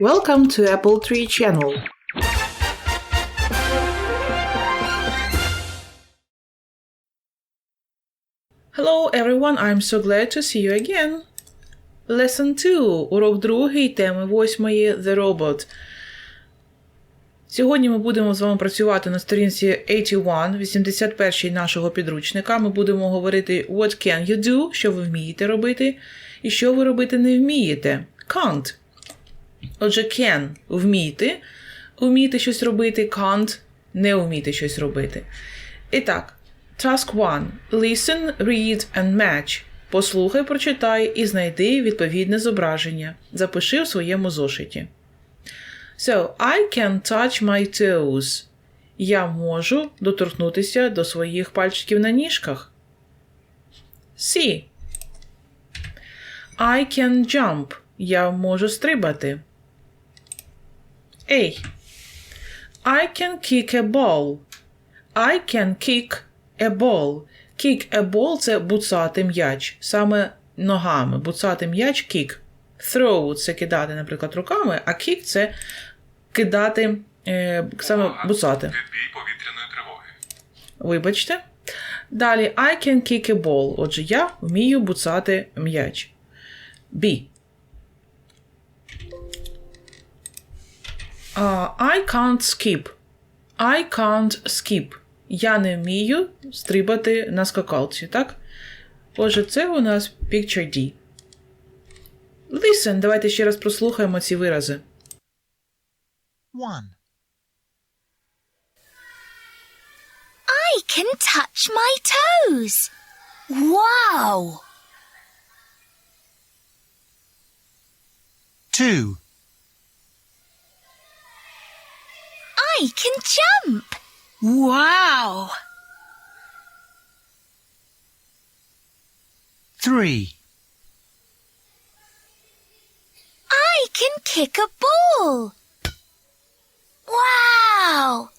Welcome to Apple Tree Channel. Hello everyone, I'm so glad to see you again. Lesson 2. Урок другий, теми восьмої The Robot. Сьогодні ми будемо з вами працювати на сторінці 81, 81 нашого підручника. Ми будемо говорити What can you do, що ви вмієте робити, і що ви робити не вмієте. Can't. Отже, can вміти, вміти щось робити, can't не вміти щось робити. І так, task 1. Listen, read and match. Послухай, прочитай і знайди відповідне зображення. Запиши в своєму зошиті. So, I can touch my toes. Я можу доторкнутися до своїх пальчиків на ніжках. See. I can jump. Я можу стрибати. A. I can kick a ball. I can kick a ball. Kick a ball – це буцати м'яч. Саме ногами. Буцати м'яч – kick. Throw – це кидати, наприклад, руками, а kick – це кидати, е, саме буцати. Відбій повітряної тривоги. Вибачте. Далі I can kick a ball. Отже, я вмію буцати м'яч. B. А, I can't skip. I can't skip. Я не вмію стрибати на скакалці, так? Отже, це у нас picture D. Listen, давайте ще раз прослухаємо ці вирази. 1. I can touch my toes. Wow! 2. I can jump. Wow! 3. I can kick a ball. Wow!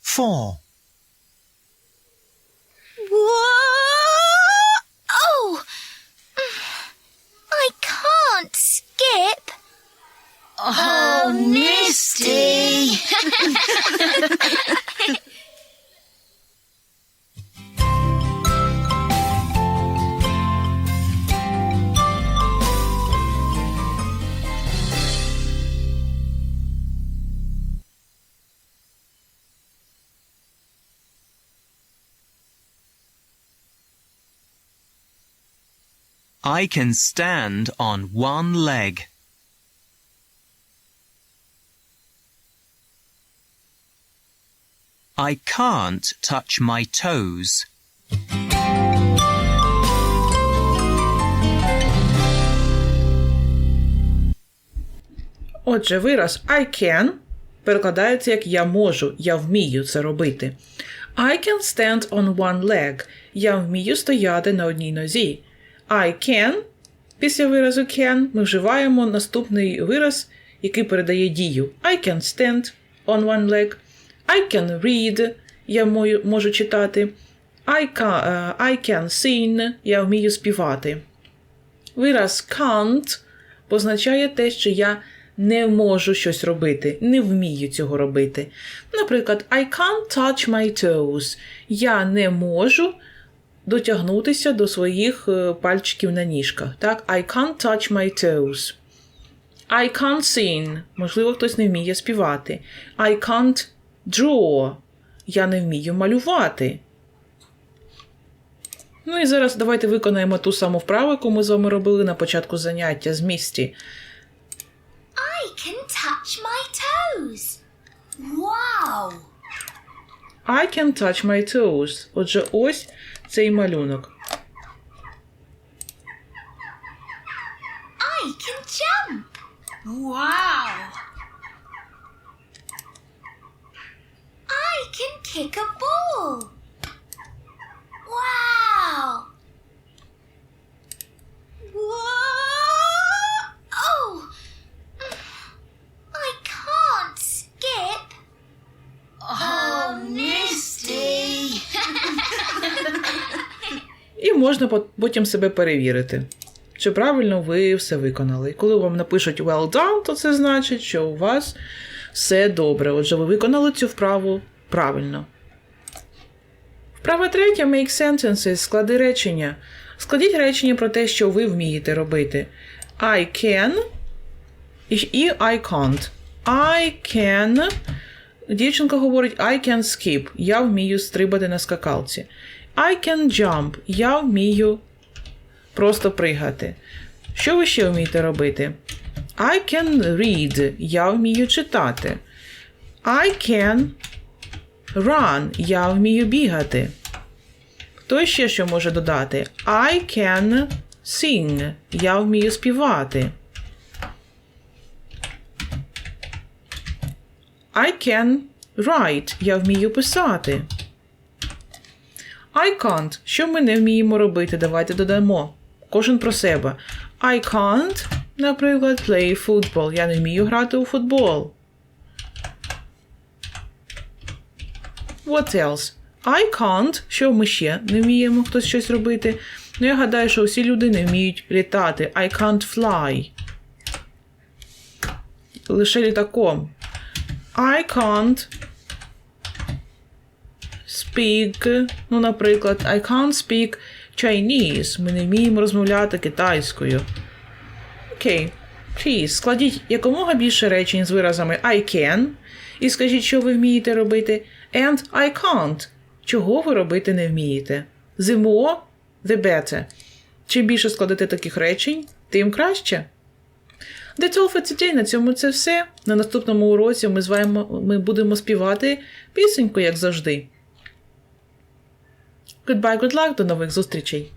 4. Whoa! I can stand on one leg. I can't touch my toes. Отже, вираз I can перекладається як я можу, я вмію це робити. I can stand on one leg. Я вмію стояти на одній нозі. I can. Після виразу can ми вживаємо наступний вираз, який передає дію. I can stand on one leg. I can read. Я можу читати. I can, е, I can sing. Я вмію співати. Вираз can't позначає те, що я не можу щось робити, не вмію цього робити. Наприклад, I can't touch my toes. Я не можу дотягнутися до своїх е, пальчиків на ніжках. Так? I can't touch my toes. I can't sing. Можливо, хтось не вміє співати. I can't draw. Я не вмію малювати. Ну і зараз давайте виконаємо ту саму вправу, яку ми з вами робили на початку заняття з місті. I can touch my toes. Wow! I can touch my toes. Отже, ось цей малюнок. I can jump. Wow! I can kick a ball. Wow! Whoa! Oh! I can't skip. Oh, Misty! І можна потім себе перевірити. чи правильно ви все виконали. І Коли вам напишуть well done, то це значить, що у вас все добре. Отже, ви виконали цю вправу правильно. Вправа третя make sentences, склади речення. Складіть речення про те, що ви вмієте робити. I can і I can't. I can. Дівчинка говорить I can skip. Я вмію стрибати на скакалці. I can jump. Я вмію просто пригати. Що ви ще вмієте робити? I can read. Я вмію читати. I can run. Я вмію бігати. Хто ще що може додати? I can sing. Я вмію співати. I can write. Я вмію писати. I can't. Що ми не вміємо робити? Давайте додамо. Кожен про себе. I can't, наприклад, play football. Я не вмію грати у футбол. What else? I can't. Що ми ще не вміємо хтось щось робити? Ну, я гадаю, що всі люди не вміють літати. I can't fly. Лише літаком. I can't speak. Ну, наприклад, I can't speak Chinese. Ми не вміємо розмовляти китайською. Окей. Please, складіть якомога більше речень з виразами I can. І скажіть, що ви вмієте робити. And I can't. Чого ви робити не вмієте? The more, the better. Чим більше складете таких речень, тим краще. That's all for today. На цьому це все. На наступному уроці ми з вами ми будемо співати пісеньку, як завжди. Goodbye, good luck, до нових зустрічей!